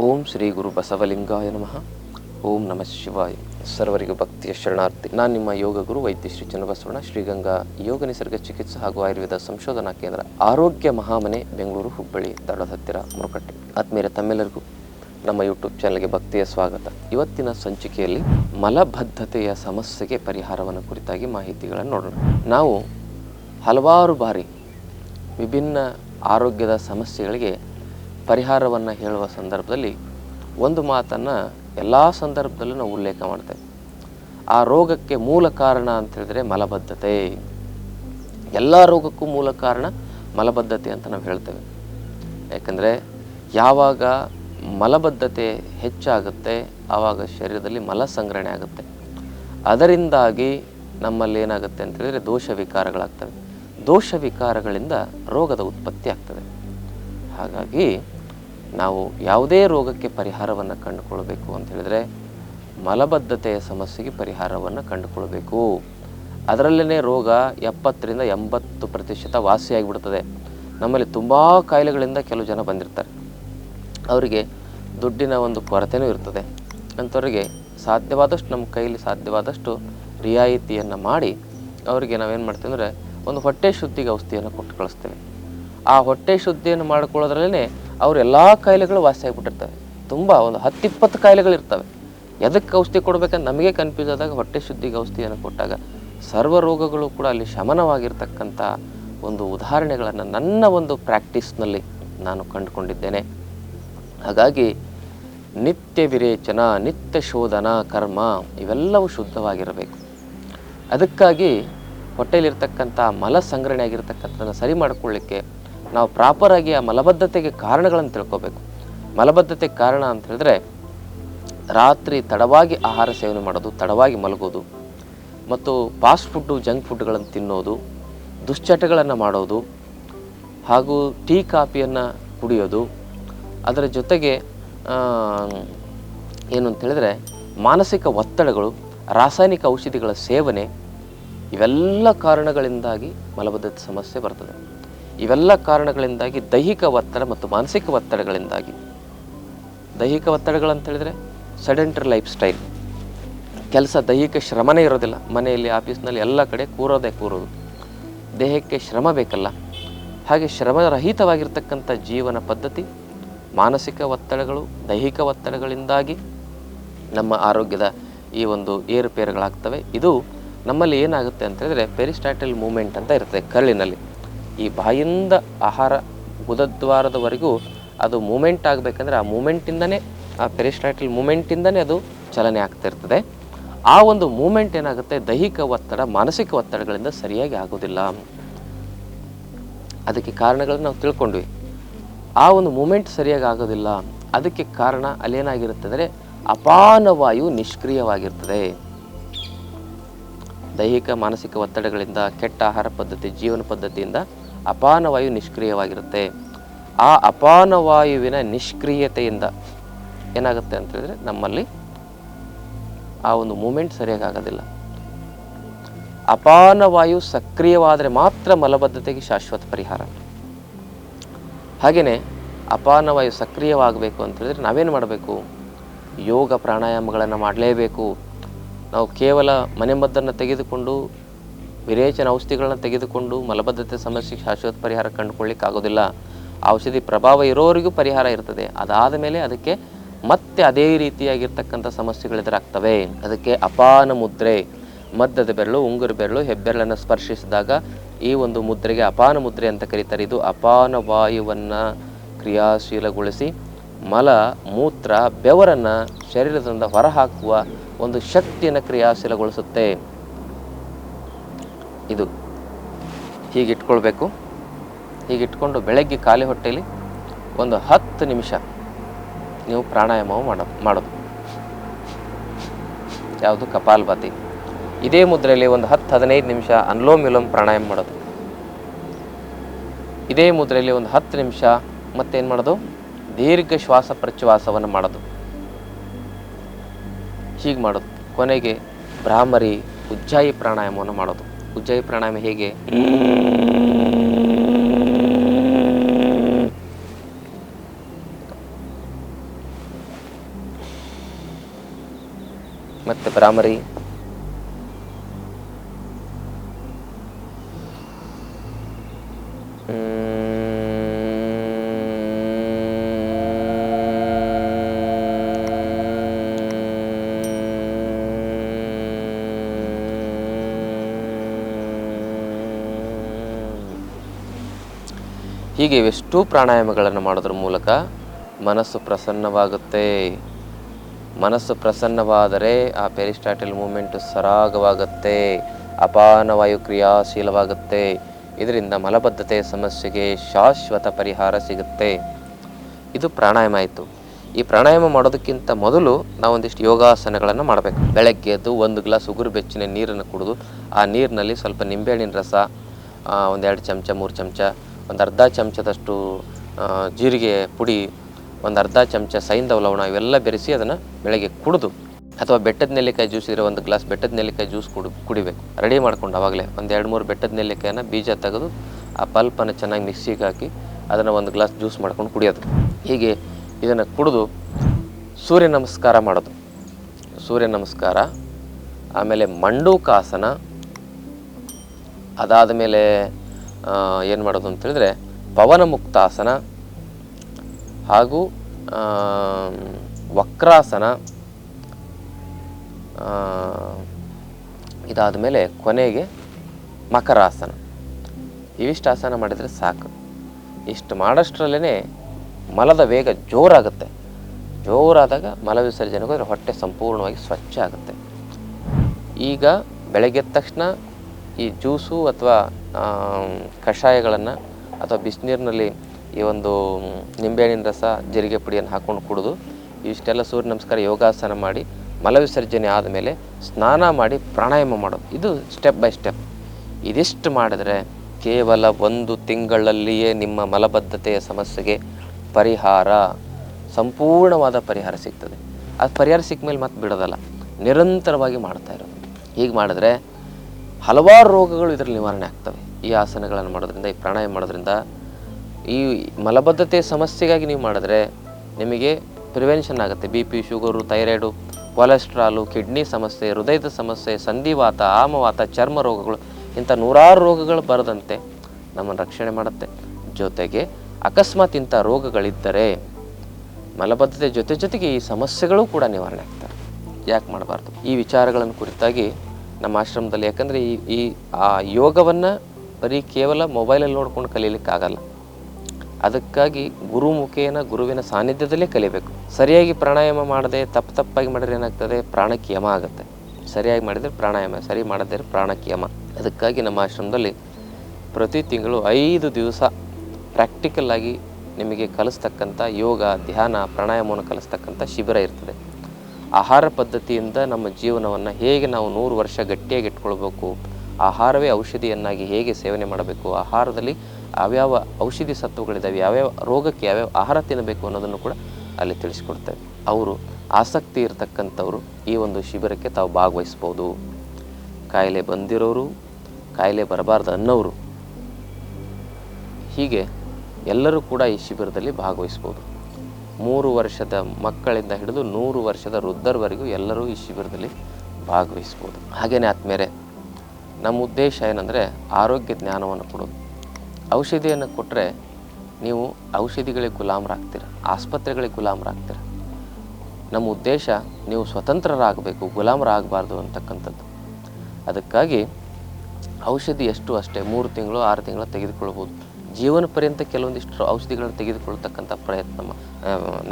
ಓಂ ಶ್ರೀ ಗುರು ಬಸವಲಿಂಗಾಯ ನಮಃ. ಓಂ ನಮಃ ಶಿವಾಯ. ಸರ್ವರಿಗೂ ಭಕ್ತಿಯ ಶರಣಾರ್ಥಿ. ನಾನು ನಿಮ್ಮ ಯೋಗ ಗುರು ವೈದ್ಯ ಶ್ರೀ ಚನ್ನಬಸವಣ್ಣ, ಶ್ರೀಗಂಗಾ ಯೋಗ ನಿಸರ್ಗ ಚಿಕಿತ್ಸೆ ಹಾಗೂ ಆಯುರ್ವೇದ ಸಂಶೋಧನಾ ಕೇಂದ್ರ ಆರೋಗ್ಯ ಮಹಾಮನೆ, ಬೆಂಗಳೂರು, ಹುಬ್ಬಳ್ಳಿ, ದಡದ ಹತ್ತಿರ ಮುರುಕಟ್ಟೆ ಆತ್ಮೀಯರ, ತಮ್ಮೆಲ್ಲರಿಗೂ ನಮ್ಮ ಯೂಟ್ಯೂಬ್ ಚಾನಲ್ಗೆ ಭಕ್ತಿಯ ಸ್ವಾಗತ. ಇವತ್ತಿನ ಸಂಚಿಕೆಯಲ್ಲಿ ಮಲಬದ್ಧತೆಯ ಸಮಸ್ಯೆಗೆ ಪರಿಹಾರವನ್ನು ಕುರಿತಾಗಿ ಮಾಹಿತಿಗಳನ್ನು ನೋಡೋಣ. ನಾವು ಹಲವಾರು ಬಾರಿ ವಿಭಿನ್ನ ಆರೋಗ್ಯದ ಸಮಸ್ಯೆಗಳಿಗೆ ಪರಿಹಾರವನ್ನು ಹೇಳುವ ಸಂದರ್ಭದಲ್ಲಿ ಒಂದು ಮಾತನ್ನು ಎಲ್ಲ ಸಂದರ್ಭದಲ್ಲೂ ನಾವು ಉಲ್ಲೇಖ ಮಾಡ್ತೇವೆ. ಆ ರೋಗಕ್ಕೆ ಮೂಲ ಕಾರಣ ಅಂತ ಹೇಳಿದ್ರೆ ಮಲಬದ್ಧತೆ. ಎಲ್ಲ ರೋಗಕ್ಕೂ ಮೂಲ ಕಾರಣ ಮಲಬದ್ಧತೆ ಅಂತ ನಾವು ಹೇಳ್ತೇವೆ. ಯಾಕಂದರೆ ಯಾವಾಗ ಮಲಬದ್ಧತೆ ಹೆಚ್ಚಾಗುತ್ತೆ, ಆವಾಗ ಶರೀರದಲ್ಲಿ ಮಲ ಸಂಗ್ರಹಣೆ ಆಗುತ್ತೆ. ಅದರಿಂದಾಗಿ ನಮ್ಮಲ್ಲಿ ಏನಾಗುತ್ತೆ ಅಂತ ಹೇಳಿದ್ರೆ ದೋಷ ವಿಕಾರಗಳಾಗ್ತವೆ. ದೋಷ ವಿಕಾರಗಳಿಂದ ರೋಗದ ಉತ್ಪತ್ತಿ ಆಗ್ತದೆ. ಹಾಗಾಗಿ ನಾವು ಯಾವುದೇ ರೋಗಕ್ಕೆ ಪರಿಹಾರವನ್ನು ಕಂಡುಕೊಳ್ಬೇಕು ಅಂತ ಹೇಳಿದ್ರೆ ಮಲಬದ್ಧತೆಯ ಸಮಸ್ಯೆಗೆ ಪರಿಹಾರವನ್ನು ಕಂಡುಕೊಳ್ಬೇಕು. ಅದರಲ್ಲೇ ರೋಗ ಎಪ್ಪತ್ತರಿಂದ ಎಂಬತ್ತು ಪ್ರತಿಶತ ವಾಸಿಯಾಗಿಬಿಡ್ತದೆ ನಮ್ಮಲ್ಲಿ ತುಂಬ ಕಾಯಿಲೆಗಳಿಂದ ಕೆಲವು ಜನ ಬಂದಿರ್ತಾರೆ. ಅವರಿಗೆ ದುಡ್ಡಿನ ಒಂದು ಕೊರತೆನೂ ಇರ್ತದೆ. ಅಂಥವ್ರಿಗೆ ಸಾಧ್ಯವಾದಷ್ಟು ನಮ್ಮ ಕೈಲಿ ಸಾಧ್ಯವಾದಷ್ಟು ರಿಯಾಯಿತಿಯನ್ನು ಮಾಡಿ ಅವರಿಗೆ ನಾವೇನು ಮಾಡ್ತೀವಿ ಅಂದರೆ ಒಂದು ಹೊಟ್ಟೆ ಶುದ್ಧಿಗೆ ಔಷಧಿಯನ್ನು ಕೊಟ್ಟು ಕಳಿಸ್ತೇವೆ. ಆ ಹೊಟ್ಟೆ ಶುದ್ಧಿಯನ್ನು ಮಾಡ್ಕೊಳ್ಳೋದ್ರಲ್ಲೇ ಅವ್ರು ಎಲ್ಲ ಕಾಯಿಲೆಗಳು ವಾಸಿ ಆಗಿಬಿಟ್ಟಿರ್ತವೆ. ತುಂಬ ಒಂದು ಹತ್ತಿಪ್ಪತ್ತು ಕಾಯಿಲೆಗಳಿರ್ತವೆ ಎದಕ್ಕೆ ಔಷಧಿ ಕೊಡಬೇಕಂತ ನಮಗೆ ಕನ್ಫ್ಯೂಸ್ ಆದಾಗ ಹೊಟ್ಟೆ ಶುದ್ಧಿಗೆ ಔಷಧಿಯನ್ನು ಕೊಟ್ಟಾಗ ಸರ್ವ ರೋಗಗಳು ಕೂಡ ಅಲ್ಲಿ ಶಮನವಾಗಿರ್ತಕ್ಕಂಥ ಒಂದು ಉದಾಹರಣೆಗಳನ್ನು ನನ್ನ ಒಂದು ಪ್ರಾಕ್ಟೀಸ್ನಲ್ಲಿ ನಾನು ಕಂಡುಕೊಂಡಿದ್ದೇನೆ. ಹಾಗಾಗಿ ನಿತ್ಯ ವಿರೇಚನ, ನಿತ್ಯ ಶೋಧನ, ಕರ್ಮ ಇವೆಲ್ಲವೂ ಶುದ್ಧವಾಗಿರಬೇಕು. ಅದಕ್ಕಾಗಿ ಹೊಟ್ಟೆಯಲ್ಲಿರ್ತಕ್ಕಂಥ ಮಲ ಸಂಗ್ರಹಣೆ ಆಗಿರ್ತಕ್ಕಂಥದ್ದನ್ನು ಸರಿ ಮಾಡಿಕೊಳ್ಳಿಕ್ಕೆ ನಾವು ಪ್ರಾಪರಾಗಿ ಆ ಮಲಬದ್ಧತೆಗೆ ಕಾರಣಗಳನ್ನು ತಿಳ್ಕೋಬೇಕು. ಮಲಬದ್ಧತೆಗೆ ಕಾರಣ ಅಂತ ಹೇಳಿದ್ರೆ, ರಾತ್ರಿ ತಡವಾಗಿ ಆಹಾರ ಸೇವನೆ ಮಾಡೋದು, ತಡವಾಗಿ ಮಲಗೋದು, ಮತ್ತು ಫಾಸ್ಟ್ ಫುಡ್ಡು ಜಂಕ್ ಫುಡ್ಗಳನ್ನು ತಿನ್ನೋದು, ದುಶ್ಚಟಗಳನ್ನು ಮಾಡೋದು, ಹಾಗೂ ಟೀ, ಕಾಫಿಯನ್ನು ಕುಡಿಯೋದು, ಅದರ ಜೊತೆಗೆ ಏನು ಅಂತ ಹೇಳಿದ್ರೆ, ಮಾನಸಿಕ ಒತ್ತಡಗಳು, ರಾಸಾಯನಿಕ ಔಷಧಿಗಳ ಸೇವನೆ, ಇವೆಲ್ಲ ಕಾರಣಗಳಿಂದಾಗಿ ಮಲಬದ್ಧತೆ ಸಮಸ್ಯೆ ಬರ್ತದೆ. ಇವೆಲ್ಲ ಕಾರಣಗಳಿಂದಾಗಿ ದೈಹಿಕ ಒತ್ತಡ ಮತ್ತು ಮಾನಸಿಕ ಒತ್ತಡಗಳಿಂದಾಗಿ. ದೈಹಿಕ ಒತ್ತಡಗಳಂತೇಳಿದರೆ ಸೆಡೆಂಟರಿ ಲೈಫ್ ಸ್ಟೈಲ್. ಕೆಲಸ ದೈಹಿಕ ಶ್ರಮನೇ ಇರೋದಿಲ್ಲ. ಮನೆಯಲ್ಲಿ, ಆಫೀಸ್ನಲ್ಲಿ ಎಲ್ಲ ಕಡೆ ಕೂರೋದೇ ಕೂರೋದು. ದೇಹಕ್ಕೆ ಶ್ರಮ ಬೇಕಲ್ಲ. ಹಾಗೆ ಶ್ರಮರಹಿತವಾಗಿರ್ತಕ್ಕಂಥ ಜೀವನ ಪದ್ಧತಿ, ಮಾನಸಿಕ ಒತ್ತಡಗಳು, ದೈಹಿಕ ಒತ್ತಡಗಳಿಂದಾಗಿ ನಮ್ಮ ಆರೋಗ್ಯದ ಈ ಒಂದು ಏರುಪೇರುಗಳಾಗ್ತವೆ. ಇದು ನಮ್ಮಲ್ಲಿ ಏನಾಗುತ್ತೆ ಅಂತ ಹೇಳಿದ್ರೆ ಪೆರಿಸ್ಟಾಟಲ್ ಮೂಮೆಂಟ್ ಅಂತ ಇರುತ್ತೆ ಕರಳಿನಲ್ಲಿ. ಈ ಬಾಯಿಂದ ಆಹಾರ ಗುದದ್ವಾರದವರೆಗೂ ಅದು ಮೂಮೆಂಟ್ ಆಗಬೇಕಂದ್ರೆ ಆ ಮೂಮೆಂಟಿಂದನೇ, ಆ ಪೆರಿಸ್ಟಾಟಲ್ ಮೂಮೆಂಟಿಂದನೇ ಅದು ಚಲನೆ ಆಗ್ತಿರ್ತದೆ. ಆ ಒಂದು ಮೂಮೆಂಟ್ ಏನಾಗುತ್ತೆ? ದೈಹಿಕ ಒತ್ತಡ, ಮಾನಸಿಕ ಒತ್ತಡಗಳಿಂದ ಸರಿಯಾಗಿ ಆಗೋದಿಲ್ಲ ಅದಕ್ಕೆ ಕಾರಣಗಳನ್ನು ನಾವು ತಿಳ್ಕೊಂಡ್ವಿ. ಆ ಒಂದು ಮೂಮೆಂಟ್ ಸರಿಯಾಗಿ ಆಗೋದಿಲ್ಲ ಅದಕ್ಕೆ ಕಾರಣ ಅಲ್ಲೇನಾಗಿರುತ್ತೆ ಅಂದರೆ ಅಪಾನವಾಯು ನಿಷ್ಕ್ರಿಯವಾಗಿರ್ತದೆ. ದೈಹಿಕ, ಮಾನಸಿಕ ಒತ್ತಡಗಳಿಂದ, ಕೆಟ್ಟ ಆಹಾರ ಪದ್ಧತಿ, ಜೀವನ ಪದ್ಧತಿಯಿಂದ ಅಪಾನವಾಯು ನಿಷ್ಕ್ರಿಯವಾಗಿರುತ್ತೆ. ಆ ಅಪಾನವಾಯುವಿನ ನಿಷ್ಕ್ರಿಯತೆಯಿಂದ ಏನಾಗುತ್ತೆ ಅಂತ ಹೇಳಿದ್ರೆ ನಮ್ಮಲ್ಲಿ ಆ ಒಂದು ಮೂಮೆಂಟ್ ಸರಿಯಾಗಿ ಆಗೋದಿಲ್ಲ. ಅಪಾನವಾಯು ಸಕ್ರಿಯವಾದರೆ ಮಾತ್ರ ಮಲಬದ್ಧತೆಗೆ ಶಾಶ್ವತ ಪರಿಹಾರ. ಹಾಗೆಯೇ ಅಪಾನವಾಯು ಸಕ್ರಿಯವಾಗಬೇಕು ಅಂತ ಹೇಳಿದ್ರೆ ನಾವೇನು ಮಾಡಬೇಕು? ಯೋಗ ಪ್ರಾಣಾಯಾಮಗಳನ್ನು ಮಾಡಲೇಬೇಕು. ನಾವು ಕೇವಲ ಮನೆಮದ್ದನ್ನು ತೆಗೆದುಕೊಂಡು ವಿರೇಚನ ಔಷಧಿಗಳನ್ನ ತೆಗೆದುಕೊಂಡು ಮಲಬದ್ಧತೆ ಸಮಸ್ಯೆಗೆ ಶಾಶ್ವತ ಪರಿಹಾರ ಕಂಡುಕೊಳ್ಳಿಕ್ಕೆ ಆಗೋದಿಲ್ಲ ಆ ಔಷಧಿ ಪ್ರಭಾವ ಇರೋರಿಗೂ ಪರಿಹಾರ ಇರ್ತದೆ. ಅದಾದ ಮೇಲೆ ಅದಕ್ಕೆ ಮತ್ತೆ ಅದೇ ರೀತಿಯಾಗಿರ್ತಕ್ಕಂಥ ಸಮಸ್ಯೆಗಳು ಎದುರಾಗ್ತವೆ. ಅದಕ್ಕೆ ಅಪಾನ ಮುದ್ರೆ ಮದ್ದದ ಬೆರಳು, ಉಂಗುರು ಬೆರಳು, ಹೆಬ್ಬೆರಳನ್ನು ಸ್ಪರ್ಶಿಸಿದಾಗ ಈ ಒಂದು ಮುದ್ರೆಗೆ ಅಪಾನ ಮುದ್ರೆ ಅಂತ ಕರೀತಾರೆ. ಇದು ಅಪಾನ ವಾಯುವನ್ನು ಕ್ರಿಯಾಶೀಲಗೊಳಿಸಿ ಮಲ, ಮೂತ್ರ, ಬೆವರನ್ನು ಶರೀರದಿಂದ ಹೊರಹಾಕುವ ಒಂದು ಶಕ್ತಿಯನ್ನು ಕ್ರಿಯಾಶೀಲಗೊಳಿಸುತ್ತೆ. ಇದು ಹೀಗಿಟ್ಕೊಳ್ಬೇಕು. ಹೀಗಿಟ್ಕೊಂಡು ಬೆಳಗ್ಗೆ ಖಾಲಿ ಹೊಟ್ಟೆಯಲ್ಲಿ ಒಂದು ಹತ್ತು ನಿಮಿಷ ನೀವು ಪ್ರಾಣಾಯಾಮವು ಮಾಡೋದು ಮಾಡೋದು. ಯಾವುದು ಕಪಾಲ್ಭಾತಿ ಇದೇ ಮುದ್ರೆಯಲ್ಲಿ ಒಂದು ಹತ್ತು ಹದಿನೈದು ನಿಮಿಷ ಅನ್ಲೋಮ್ ವಿಲೋಮ್ ಪ್ರಾಣಾಯಾಮ ಮಾಡೋದು. ಇದೇ ಮುದ್ರೆಯಲ್ಲಿ ಒಂದು ಹತ್ತು ನಿಮಿಷ ಮತ್ತೇನು ಮಾಡೋದು? ದೀರ್ಘ ಶ್ವಾಸ ಪ್ರಶ್ವಾಸವನ್ನು ಮಾಡೋದು. ಹೀಗೆ ಮಾಡೋದು. ಕೊನೆಗೆ ಭ್ರಾಮರಿ ಉಜ್ಜಾಯಿ ಪ್ರಾಣಾಯಾಮವನ್ನು ಮಾಡೋದು. ಕುಜ್ಜಾಯ ಪ್ರಾಣಾಯಾಮ ಹೇಗೆ ಮತ್ತು ಪ್ರಾಮರಿ ಹೀಗೆ ಇವೆಷ್ಟೂ ಪ್ರಾಣಾಯಾಮಗಳನ್ನು ಮಾಡೋದ್ರ ಮೂಲಕ ಮನಸ್ಸು ಪ್ರಸನ್ನವಾಗುತ್ತೆ. ಮನಸ್ಸು ಪ್ರಸನ್ನವಾದರೆ ಆ ಪೆರಿಸ್ಟಾಟಲ್ ಮೂಮೆಂಟು ಸರಾಗವಾಗುತ್ತೆ. ಅಪಾನವಾಯು ಕ್ರಿಯಾಶೀಲವಾಗುತ್ತೆ ಇದರಿಂದ ಮಲಬದ್ಧತೆ ಸಮಸ್ಯೆಗೆ ಶಾಶ್ವತ ಪರಿಹಾರ ಸಿಗುತ್ತೆ. ಇದು ಪ್ರಾಣಾಯಾಮ ಆಯಿತು. ಈ ಪ್ರಾಣಾಯಾಮ ಮಾಡೋದಕ್ಕಿಂತ ಮೊದಲು ನಾವು ಒಂದಿಷ್ಟು ಯೋಗಾಸನಗಳನ್ನು ಮಾಡಬೇಕು. ಬೆಳಗ್ಗೆ ಎದ್ದು ಒಂದು ಗ್ಲಾಸ್ ಉಗುರು ಬೆಚ್ಚಿನ ನೀರನ್ನು ಕುಡಿದು, ಆ ನೀರಿನಲ್ಲಿ ಸ್ವಲ್ಪ ನಿಂಬೆಹಣ್ಣಿನ ರಸ ಒಂದೆರಡು ಚಮಚ, ಮೂರು ಚಮಚ ಒಂದು ಅರ್ಧ ಚಮಚದಷ್ಟು ಜೀರಿಗೆ ಪುಡಿ, ಒಂದು ಅರ್ಧ ಚಮಚ ಸೈಂಧವ ಲವಣ ಇವೆಲ್ಲ ಬೆರೆಸಿ ಅದನ್ನು ಬೆಳಗ್ಗೆ ಕುಡಿದು ಅಥವಾ ಬೆಟ್ಟದ ನೆಲ್ಲಿಕಾಯಿ ಜ್ಯೂಸ್ ಇದ್ರೆ ಒಂದು ಗ್ಲಾಸ್ ಬೆಟ್ಟದ ನೆಲ್ಲಿಕಾಯಿ ಜ್ಯೂಸ್ ಕುಡಿ, ಕುಡಿಬೇಕು. ರೆಡಿ ಮಾಡ್ಕೊಂಡು ಆವಾಗಲೇ ಒಂದು ಎರಡು ಮೂರು ಬೆಟ್ಟದ ನೆಲ್ಲಿಕಾಯನ್ನ ಬೀಜ ತೆಗೆದು ಆ ಪಲ್ಪನ್ನು ಚೆನ್ನಾಗಿ ಮಿಕ್ಸಿಗೆ ಹಾಕಿ ಅದನ್ನು ಒಂದು ಗ್ಲಾಸ್ ಜ್ಯೂಸ್ ಮಾಡ್ಕೊಂಡು ಕುಡಿಯೋದು. ಹೀಗೆ ಇದನ್ನು ಕುಡಿದು ಸೂರ್ಯ ನಮಸ್ಕಾರ ಮಾಡೋದು. ಸೂರ್ಯ ನಮಸ್ಕಾರ, ಆಮೇಲೆ ಮಂಡೂಕಾಸನ ಅದಾದ ಮೇಲೆ ಏನು ಮಾಡೋದು ಅಂತ ಹೇಳಿದ್ರೆ ಪವನ ಮುಕ್ತಾಸನ ಹಾಗೂ ವಕ್ರಾಸನ ಇದಾದ ಮೇಲೆ ಕೊನೆಗೆ ಮಕರಾಸನ. ಇವಿಷ್ಟು ಆಸನ ಮಾಡಿದರೆ ಸಾಕು. ಇಷ್ಟು ಮಾಡೋಷ್ಟರಲ್ಲೇ ಮಲದ ವೇಗ ಜೋರಾಗುತ್ತೆ. ಜೋರಾದಾಗ ಮಲ ವಿಸರ್ಜನೆಗೂ ಹೊಟ್ಟೆ ಸಂಪೂರ್ಣವಾಗಿ ಸ್ವಚ್ಛ ಆಗುತ್ತೆ. ಈಗ ಬೆಳಗ್ಗೆ ತಕ್ಷಣ ಈ ಜ್ಯೂಸು ಅಥವಾ ಕಷಾಯಗಳನ್ನು ಅಥವಾ ಬಿಸಿನೀರಿನಲ್ಲಿ ಈ ಒಂದು ನಿಂಬೆಹಣ್ಣಿನ ರಸ, ಜೀರಿಗೆ ಪುಡಿಯನ್ನು ಹಾಕ್ಕೊಂಡು ಕುಡಿದು ಇಷ್ಟೆಲ್ಲ ಸೂರ್ಯ ನಮಸ್ಕಾರ ಯೋಗಾಸನ ಮಾಡಿ ಮಲವಿಸರ್ಜನೆ ಆದಮೇಲೆ ಸ್ನಾನ ಮಾಡಿ ಪ್ರಾಣಾಯಾಮ ಮಾಡೋದು. ಇದು ಸ್ಟೆಪ್ ಬೈ ಸ್ಟೆಪ್ ಇದಿಷ್ಟು ಮಾಡಿದ್ರೆ ಕೇವಲ ಒಂದು ತಿಂಗಳಲ್ಲಿಯೇ ನಿಮ್ಮ ಮಲಬದ್ಧತೆಯ ಸಮಸ್ಯೆಗೆ ಪರಿಹಾರ, ಸಂಪೂರ್ಣವಾದ ಪರಿಹಾರ ಸಿಗ್ತದೆ. ಅದು ಪರಿಹಾರ ಸಿಕ್ಕ ಮೇಲೆ ಮತ್ತೆ ಬಿಡೋದಲ್ಲ. ನಿರಂತರವಾಗಿ ಮಾಡ್ತಾ ಇರೋದು. ಹೀಗೆ ಮಾಡಿದ್ರೆ ಹಲವಾರು ರೋಗಗಳು ಇದರಲ್ಲಿ ನಿವಾರಣೆ ಆಗ್ತವೆ. ಈ ಆಸನಗಳನ್ನು ಮಾಡೋದ್ರಿಂದ, ಈ ಪ್ರಾಣಾಯಾಮ ಮಾಡೋದ್ರಿಂದ. ಈ ಮಲಬದ್ಧತೆ ಸಮಸ್ಯೆಗಾಗಿ ನೀವು ಮಾಡಿದ್ರೆ ನಿಮಗೆ ಪ್ರಿವೆನ್ಷನ್ ಆಗುತ್ತೆ. B P sugar thyroid cholesterol kidney ಸಮಸ್ಯೆ, ಹೃದಯದ ಸಮಸ್ಯೆ, ಸಂಧಿವಾತ, ಆಮವಾತ, ಚರ್ಮ ರೋಗಗಳು ಇಂಥ ನೂರಾರು ರೋಗಗಳು ಬರದಂತೆ ನಮ್ಮನ್ನು ರಕ್ಷಣೆ ಮಾಡುತ್ತೆ. ಜೊತೆಗೆ ಅಕಸ್ಮಾತ್ ಇಂಥ ರೋಗಗಳಿದ್ದರೆ ಮಲಬದ್ಧತೆ ಜೊತೆ ಜೊತೆಗೆ ಈ ಸಮಸ್ಯೆಗಳು ಕೂಡ ನಿವಾರಣೆ ಆಗ್ತವೆ. ಯಾಕೆ ಮಾಡಬಾರ್ದು? ಈ ವಿಚಾರಗಳನ್ನು ಕುರಿತಾಗಿ ನಮ್ಮ ಆಶ್ರಮದಲ್ಲಿ. ಯಾಕಂದರೆ ಈ ಈ, ಆ ಯೋಗವನ್ನು ಬರೀ ಕೇವಲ ಮೊಬೈಲಲ್ಲಿ ನೋಡ್ಕೊಂಡು ಕಲೀಲಿಕ್ಕಾಗಲ್ಲ. ಅದಕ್ಕಾಗಿ ಗುರು ಮುಖೇನ ಗುರುವಿನ ಸಾನ್ನಿಧ್ಯದಲ್ಲೇ ಕಲಿಬೇಕು. ಸರಿಯಾಗಿ ಪ್ರಾಣಾಯಾಮ ಮಾಡದೆ ತಪ್ಪು ತಪ್ಪಾಗಿ ಮಾಡಿದ್ರೆ ಏನಾಗ್ತದೆ? ಪ್ರಾಣಕ್ಕೆ ಯಮ ಆಗುತ್ತೆ. ಸರಿಯಾಗಿ ಮಾಡಿದರೆ ಪ್ರಾಣಾಯಾಮ, ಸರಿ ಮಾಡದೇ ಪ್ರಾಣಕ್ಕೆ ಯಮ ಅದಕ್ಕಾಗಿ ನಮ್ಮ ಆಶ್ರಮದಲ್ಲಿ ಪ್ರತಿ ತಿಂಗಳು ಐದು ದಿವಸ ಪ್ರಾಕ್ಟಿಕಲ್ ಆಗಿ ನಿಮಗೆ ಕಲಿಸ್ತಕ್ಕಂಥ ಯೋಗ, ಧ್ಯಾನ, ಪ್ರಾಣಾಯಾಮವನ್ನು ಕಲಿಸ್ತಕ್ಕಂಥ ಶಿಬಿರ ಇರ್ತದೆ. ಆಹಾರ ಪದ್ಧತಿಯಿಂದ ನಮ್ಮ ಜೀವನವನ್ನು ಹೇಗೆ ನಾವು ನೂರು ವರ್ಷ ಗಟ್ಟಿಯಾಗಿ ಇಟ್ಕೊಳ್ಬೇಕು, ಆಹಾರವೇ ಔಷಧಿಯನ್ನಾಗಿ ಹೇಗೆ ಸೇವನೆ ಮಾಡಬೇಕು, ಆಹಾರದಲ್ಲಿ ಯಾವ್ಯಾವ ಔಷಧಿ ಸತ್ವಗಳಿದ್ದಾವೆ ಯಾವ್ಯಾವ ರೋಗಕ್ಕೆ ಯಾವ್ಯಾವ ಆಹಾರ ತಿನ್ನಬೇಕು ಅನ್ನೋದನ್ನು ಕೂಡ ಅಲ್ಲಿ ತಿಳಿಸ್ಕೊಡ್ತೇವೆ ಅವರು ಆಸಕ್ತಿ ಇರತಕ್ಕಂಥವರು ಈ ಒಂದು ಶಿಬಿರಕ್ಕೆ ತಾವು ಭಾಗವಹಿಸ್ಬೋದು. ಕಾಯಿಲೆ ಬಂದಿರೋರು, ಕಾಯಿಲೆ ಬರಬಾರ್ದು ಅನ್ನೋರು ಹೀಗೆ ಎಲ್ಲರೂ ಕೂಡ ಈ ಶಿಬಿರದಲ್ಲಿ ಭಾಗವಹಿಸ್ಬೋದು. ಮೂರು ವರ್ಷದ ಮಕ್ಕಳಿಂದ ಹಿಡಿದು ನೂರು ವರ್ಷದ ವೃದ್ಧರವರೆಗೂ ಎಲ್ಲರೂ ಈ ಶಿಬಿರದಲ್ಲಿ ಭಾಗವಹಿಸ್ಬೋದು. ಹಾಗೆಯೇ ಆದ್ಮೇಲೆ ನಮ್ಮ ಉದ್ದೇಶ ಏನಂದರೆ ಆರೋಗ್ಯ ಜ್ಞಾನವನ್ನು ಕೊಡೋದು. ಔಷಧಿಯನ್ನು ಕೊಟ್ಟರೆ ನೀವು ಔಷಧಿಗಳಿಗೆ ಗುಲಾಮರಾಗ್ತೀರ, ಆಸ್ಪತ್ರೆಗಳಿಗೆ ಗುಲಾಮರಾಗ್ತೀರ. ನಮ್ಮ ಉದ್ದೇಶ ನೀವು ಸ್ವತಂತ್ರರಾಗಬೇಕು, ಗುಲಾಮರಾಗಬಾರ್ದು ಅಂತಕ್ಕಂಥದ್ದು. ಅದಕ್ಕಾಗಿ ಔಷಧಿ ಎಷ್ಟು ಅಷ್ಟೇ, ಮೂರು ತಿಂಗಳು, ಆರು ತಿಂಗಳು ತೆಗೆದುಕೊಳ್ಬೋದು. ಜೀವನ ಪರ್ಯಂತ ಕೆಲವೊಂದಿಷ್ಟು ಔಷಧಿಗಳನ್ನು ತೆಗೆದುಕೊಳ್ತಕ್ಕಂಥ ಪ್ರಯತ್ನ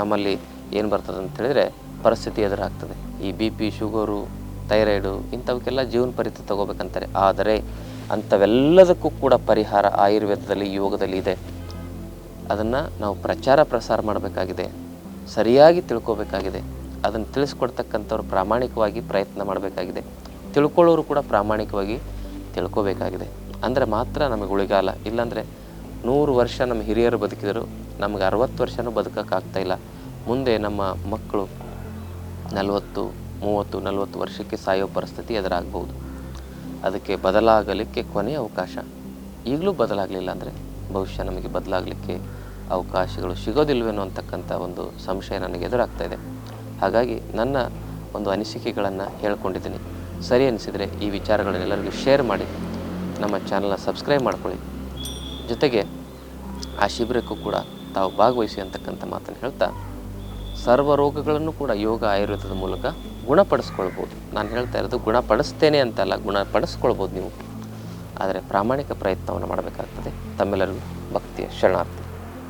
ನಮ್ಮಲ್ಲಿ ಏನು ಬರ್ತದೆ ಅಂತ ಹೇಳಿದರೆ ಪರಿಸ್ಥಿತಿ ಎದುರಾಗ್ತದೆ. ಈ ಬಿ ಪಿ, ಶುಗರು, ಥೈರಾಯ್ಡು ಇಂಥವಕ್ಕೆಲ್ಲ ಜೀವನ ಪರ್ಯಂತ ತಗೋಬೇಕಂತಾರೆ. ಆದರೆ ಅಂಥವೆಲ್ಲದಕ್ಕೂ ಕೂಡ ಪರಿಹಾರ ಆಯುರ್ವೇದದಲ್ಲಿ, ಯೋಗದಲ್ಲಿ ಇದೆ. ಅದನ್ನು ನಾವು ಪ್ರಚಾರ ಪ್ರಸಾರ ಮಾಡಬೇಕಾಗಿದೆ. ಸರಿಯಾಗಿ ತಿಳ್ಕೋಬೇಕಾಗಿದೆ. ಅದನ್ನು ತಿಳಿಸ್ಕೊಡ್ತಕ್ಕಂಥವ್ರು ಪ್ರಾಮಾಣಿಕವಾಗಿ ಪ್ರಯತ್ನ ಮಾಡಬೇಕಾಗಿದೆ. ತಿಳ್ಕೊಳ್ಳೋರು ಕೂಡ ಪ್ರಾಮಾಣಿಕವಾಗಿ ತಿಳ್ಕೋಬೇಕಾಗಿದೆ. ಅಂದರೆ ಮಾತ್ರ ನಮಗೆ ಉಳಿಗಾಲ. ಇಲ್ಲಾಂದರೆ ನೂರು ವರ್ಷ ನಮ್ಮ ಹಿರಿಯರು ಬದುಕಿದರು. ನಮಗೆ ಅರವತ್ತು ವರ್ಷನೂ ಬದುಕೋಕ್ಕಾಗ್ತಾ ಇಲ್ಲ. ಮುಂದೆ ನಮ್ಮ ಮಕ್ಕಳು ನಲವತ್ತು, ಮೂವತ್ತು, ನಲವತ್ತು ವರ್ಷಕ್ಕೆ ಸಾಯೋ ಪರಿಸ್ಥಿತಿ ಎದುರಾಗ್ಬೋದು. ಅದಕ್ಕೆ ಬದಲಾಗಲಿಕ್ಕೆ ಕೊನೆಯ ಅವಕಾಶ. ಈಗಲೂ ಬದಲಾಗಲಿಲ್ಲ ಅಂದರೆ ಭವಿಷ್ಯ ನಮಗೆ ಬದಲಾಗಲಿಕ್ಕೆ ಅವಕಾಶಗಳು ಸಿಗೋದಿಲ್ವೇನೋ ಅಂತಕ್ಕಂಥ ಒಂದು ಸಂಶಯ ನನಗೆ ಎದುರಾಗ್ತಾ ಇದೆ. ಹಾಗಾಗಿ ನನ್ನ ಒಂದು ಅನಿಸಿಕೆಗಳನ್ನು ಹೇಳ್ಕೊಂಡಿದ್ದೀನಿ. ಸರಿ ಅನಿಸಿದರೆ ಈ ವಿಚಾರಗಳನ್ನೆಲ್ಲರಿಗೂ ಶೇರ್ ಮಾಡಿ. ನಮ್ಮ ಚಾನಲ್ನ ಸಬ್ಸ್ಕ್ರೈಬ್ ಮಾಡ್ಕೊಳ್ಳಿ. ಜೊತೆಗೆ ಆ ಶಿಬಿರಕ್ಕೂ ಕೂಡ ತಾವು ಭಾಗವಹಿಸಿ ಅಂತಕ್ಕಂಥ ಮಾತನ್ನು ಹೇಳ್ತಾ, ಸರ್ವ ರೋಗಗಳನ್ನು ಕೂಡ ಯೋಗ ಆಯುರ್ವೇದದ ಮೂಲಕ ಗುಣಪಡಿಸ್ಕೊಳ್ಬೋದು. ನಾನು ಹೇಳ್ತಾ ಇರೋದು ಗುಣಪಡಿಸ್ತೇನೆ ಅಂತಲ್ಲ ಗುಣಪಡಿಸ್ಕೊಳ್ಬೋದು ನೀವು. ಆದರೆ ಪ್ರಾಮಾಣಿಕ ಪ್ರಯತ್ನವನ್ನು ಮಾಡಬೇಕಾಗ್ತದೆ. ತಮ್ಮೆಲ್ಲರಿಗೂ ಭಕ್ತಿಯ ಶರಣಾರ್ಥಿ.